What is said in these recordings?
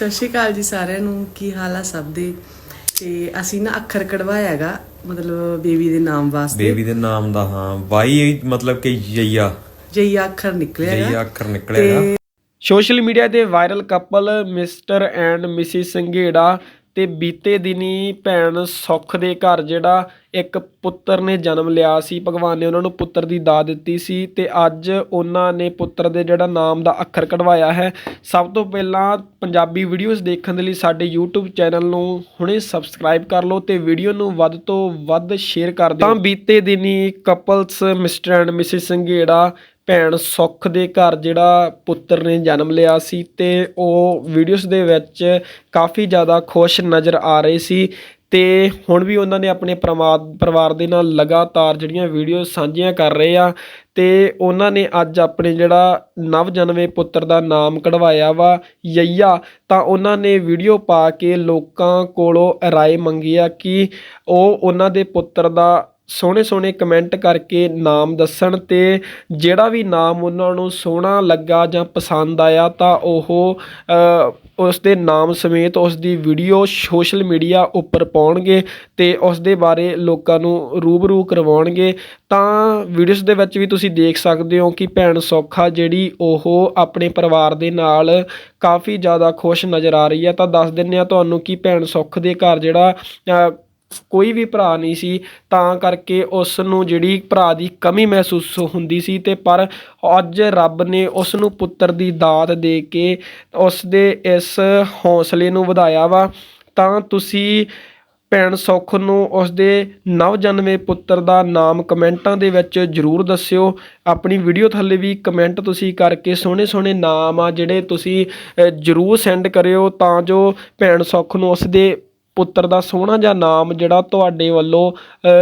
ਸਤਿ ਸ਼੍ਰੀ ਅਕਾਲ ਜੀ ਸਾਰਿਆਂ ਨੂੰ ਕੀ ਹਾਲ ਆ ਸਭ ਦੇ? ਤੇ ਅਸੀਂ ਨਾ ਅੱਖਰ ਕਢਵਾਇਆਗਾ ਮਤਲਬ ਬੇਬੀ ਦੇ ਨਾਮ ਵਾਸਤੇ। ਬੇਬੀ ਦੇ ਨਾਮ ਦਾ ਹਾਂ ਵਾਈ ਮਤਲਬ ਕਿ ਯਈਆ ਜਈਆ ਅੱਖਰ ਨਿਕਲਿਆ ਹੈਗਾ ਅੱਖਰ ਨਿਕਲੇਗਾ ਸੋਸ਼ਲ ਮੀਡੀਆ ਤੇ viral couple Mr and Mrs Sanghera ਅਤੇ ਬੀਤੇ ਦਿਨੀ ਭੈਣ ਸੁੱਖ ਦੇ ਘਰ ਜਿਹੜਾ ਇੱਕ ਪੁੱਤਰ ਨੇ ਜਨਮ ਲਿਆ ਸੀ, ਭਗਵਾਨ ਨੇ ਉਹਨਾਂ ਨੂੰ ਪੁੱਤਰ ਦੀ ਦਾਤ ਦਿੱਤੀ ਸੀ ਅਤੇ ਅੱਜ ਉਹਨਾਂ ਨੇ ਪੁੱਤਰ ਦੇ ਜਿਹੜਾ ਨਾਮ ਦਾ ਅੱਖਰ ਕਢਵਾਇਆ ਹੈ। ਸਭ ਤੋਂ ਪਹਿਲਾਂ ਪੰਜਾਬੀ ਵੀਡੀਓਜ਼ ਦੇਖਣ ਦੇ ਲਈ ਸਾਡੇ YouTube ਚੈਨਲ ਨੂੰ ਹੁਣੇ ਸਬਸਕ੍ਰਾਈਬ ਕਰ ਲਓ ਅਤੇ ਵੀਡੀਓ ਨੂੰ ਵੱਧ ਤੋਂ ਵੱਧ ਸ਼ੇਅਰ ਕਰ ਦਿਓ। ਤਾਂ ਬੀਤੇ ਦਿਨੀ couples Mr and Mrs Sanghera ਭੈਣ ਸੁੱਖ ਦੇ ਘਰ ਜਿਹੜਾ ਪੁੱਤਰ ਨੇ ਜਨਮ ਲਿਆ ਸੀ ਤੇ ਉਹ ਵੀਡੀਓਜ਼ ਦੇ ਵਿੱਚ ਕਾਫੀ ਜ਼ਿਆਦਾ ਖੁਸ਼ ਨਜ਼ਰ ਆ ਰਹੇ ਸੀ ਤੇ ਹੁਣ ਵੀ ਉਹਨਾਂ ਨੇ ਆਪਣੇ ਪਰਿਵਾਰ ਪਰਿਵਾਰ ਦੇ ਨਾਲ ਲਗਾਤਾਰ ਜਿਹੜੀਆਂ ਵੀਡੀਓ ਸਾਂਝੀਆਂ ਕਰ ਰਹੇ ਆ ਤੇ ਉਹਨਾਂ ਨੇ ਅੱਜ ਆਪਣੇ ਜਿਹੜਾ ਨਵ ਜਨਮੇ ਪੁੱਤਰ ਦਾ ਨਾਮ ਕਢਵਾਇਆ ਵਾ, ਯਈਆ। ਤਾਂ ਉਹਨਾਂ ਨੇ ਵੀਡੀਓ ਪਾ ਕੇ ਲੋਕਾਂ ਕੋਲੋਂ ਰਾਏ ਮੰਗੀ ਆ ਕਿ ਉਹ ਉਹਨਾਂ ਦੇ ਪੁੱਤਰ ਦਾ ਸੋਹਣੇ ਸੋਹਣੇ ਕਮੈਂਟ ਕਰਕੇ ਨਾਮ ਦੱਸਣ ਤੇ ਜਿਹੜਾ ਵੀ ਨਾਮ ਉਹਨਾਂ ਨੂੰ ਸੋਹਣਾ ਲੱਗਾ ਜਾਂ ਪਸੰਦ ਆਇਆ ਤਾਂ ਉਹ ਅ, ਉਸ ਦੇ ਨਾਮ ਸਮੇਤ ਉਸ ਦੀ ਵੀਡੀਓ ਸੋਸ਼ਲ ਮੀਡੀਆ ਉੱਪਰ ਪਾਉਣਗੇ ਤੇ ਉਸ ਦੇ ਬਾਰੇ ਲੋਕਾਂ ਨੂੰ ਰੂਬਰੂ ਕਰਵਾਉਣਗੇ। ਤਾਂ ਵੀਡੀਓਜ਼ ਦੇ ਵਿੱਚ ਵੀ ਤੁਸੀਂ ਦੇਖ ਸਕਦੇ ਹੋ ਕਿ ਭੈਣ ਸੌਖਾ ਜਿਹੜੀ ਉਹ ਆਪਣੇ ਪਰਿਵਾਰ ਦੇ ਨਾਲ ਕਾਫੀ ਜ਼ਿਆਦਾ ਖੁਸ਼ ਨਜ਼ਰ ਆ ਰਹੀ ਹੈ। ਤਾਂ ਦੱਸ ਦਿੰਨੇ ਆ ਤੁਹਾਨੂੰ ਕਿ ਭੈਣ ਸੁੱਖ ਦੇ ਘਰ ਜਿਹੜਾ ਕੋਈ ਵੀ ਭਰਾ ਨਹੀਂ ਸੀ, ਤਾਂ ਕਰਕੇ ਉਸ ਨੂੰ ਜਿਹੜੀ ਭਰਾ ਦੀ ਕਮੀ ਮਹਿਸੂਸ ਹੁੰਦੀ ਸੀ ਅਤੇ ਪਰ ਅੱਜ ਰੱਬ ਨੇ ਉਸ ਨੂੰ ਪੁੱਤਰ ਦੀ ਦਾਤ ਦੇ ਕੇ ਉਸ ਦੇ ਇਸ ਹੌਸਲੇ ਨੂੰ ਵਧਾਇਆ ਵਾ, ਤਾਂ ਤੁਸੀਂ ਭੈਣ ਸੁੱਖ ਨੂੰ ਉਸਦੇ ਨਵਜਨਮੇ ਪੁੱਤਰ ਦਾ ਨਾਮ ਕਮੈਂਟਾਂ ਦੇ ਵਿੱਚ ਜਰੂਰ ਦੱਸਿਓ। ਆਪਣੀ ਵੀਡੀਓ ਥੱਲੇ ਵੀ ਕਮੈਂਟ ਤੁਸੀਂ ਕਰਕੇ ਸੋਹਣੇ ਸੋਹਣੇ ਨਾਮ ਆ ਜਿਹੜੇ ਤੁਸੀਂ ਜਰੂਰ ਸੈਂਡ ਕਰਿਓ, ਤਾਂ ਜੋ ਭੈਣ ਸੁੱਖ ਨੂੰ ਉਸਦੇ ਪੁੱਤਰ ਦਾ ਸੋਹਣਾ ਜਿਹਾ ਨਾਮ ਜਿਹੜਾ ਤੁਹਾਡੇ ਵੱਲੋਂ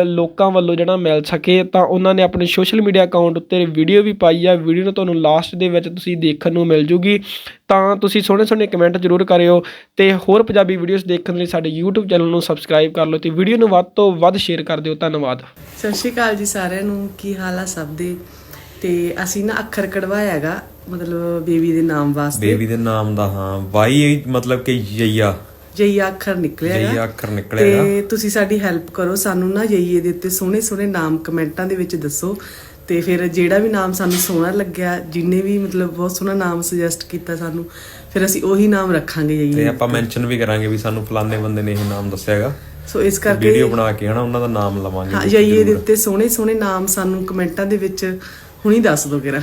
ਲੋਕਾਂ ਵੱਲੋਂ ਜਿਹੜਾ ਮਿਲ ਸਕੇ ਤਾਂ ਉਹਨਾਂ ਨੇ ਆਪਣੇ ਸੋਸ਼ਲ ਮੀਡੀਆ ਅਕਾਊਂਟ ਉੱਤੇ ਵੀਡੀਓ ਵੀ ਪਾਈ ਆ। ਵੀਡੀਓ ਨੂੰ ਤੁਹਾਨੂੰ ਲਾਸਟ ਦੇ ਵਿੱਚ ਤੁਸੀਂ ਦੇਖਣ ਨੂੰ ਮਿਲ ਜੂਗੀ। ਤਾਂ ਤੁਸੀਂ ਸੋਹਣੇ ਸੋਹਣੇ ਕਮੈਂਟ ਜ਼ਰੂਰ ਕਰਿਓ ਤੇ ਹੋਰ ਪੰਜਾਬੀ ਵੀਡੀਓਜ਼ ਦੇਖਣ ਲਈ ਸਾਡੇ YouTube ਚੈਨਲ ਨੂੰ ਸਬਸਕ੍ਰਾਈਬ ਕਰ ਲਓ ਤੇ ਵੀਡੀਓ ਨੂੰ ਵੱਧ ਤੋਂ ਵੱਧ ਸ਼ੇਅਰ ਕਰ ਦਿਓ। ਧੰਨਵਾਦ। ਸਤਿ ਸ਼੍ਰੀ ਅਕਾਲ ਜੀ ਸਾਰਿਆਂ ਨੂੰ। ਕੀ ਹਾਲ ਆ ਸਭ ਦੇ? ਤੇ ਅਸੀਂ ਨਾ ਅੱਖਰ ਕਢਵਾਇਆਗਾ ਮਤਲਬ ਬੇਬੀ ਦੇ ਨਾਮ ਵਾਸਤੇ। ਬੇਬੀ ਦੇ ਨਾਮ ਦਾ ਹਾਂ। ਵਾਈ ਮਤਲਬ ਕਿ ਯਈਆ। ਜਈਆ ਅੱਖਰ ਨਿਕਲਿਆ ਯਈਆ ਹੈਗਾ ਅੱਖਰ ਨਿਕਲੇਗਾ ਤੇ ਤੁਸੀਂ ਸਾਡੀ ਹੈਲਪ ਕਰੋ ਸਾਨੂੰ ਨਾ ਜਈਏ ਦੇ ਉੱਤੇ ਸੋਹਣੇ ਸੋਹਣੇ ਨਾਮ ਕਮੈਂਟਾਂ ਦੇ ਵਿੱਚ ਦੱਸੋ। ਤੇ ਫਿਰ ਜਿਹੜਾ ਵੀ ਨਾਮ ਸਾਨੂੰ ਸੋਹਣਾ ਲੱਗਿਆ ਜਿਨੇ ਵੀ ਮਤਲਬ ਬਹੁਤ ਸੋਹਣਾ ਨਾਮ ਸੁਜੈਸਟ ਕੀਤਾ ਸਾਨੂੰ ਫਿਰ ਅਸੀਂ ਉਹੀ ਨਾਮ ਰੱਖਾਂਗੇ ਤੇ ਜਈਏ ਆਪਾਂ ਮੈਂਸ਼ਨ ਵੀ ਕਰਾਂਗੇ ਵੀ ਸਾਨੂੰ ਫਲਾਣੇ ਬੰਦੇ ਨੇ ਇਹ ਨਾਮ ਦੱਸਿਆਗਾ ਸੋ ਇਸ ਕਰਕੇ ਵੀਡੀਓ ਬਣਾ ਕੇ ਹਨਾ ਉਹਨਾਂ ਦਾ ਨਾਮ ਲਵਾਂਗੇ ਹਾਂ ਜਈਏ ਦੇ। ਉੱਤੇ ਸੋਹਣੇ ਸੋਹਣੇ ਨਾਮ ਸਾਨੂੰ ਕਮੈਂਟਾਂ ਦੇ ਵਿੱਚ ਹੁਣੀ ਦੱਸ ਦਿਓ ਕਿਰਾ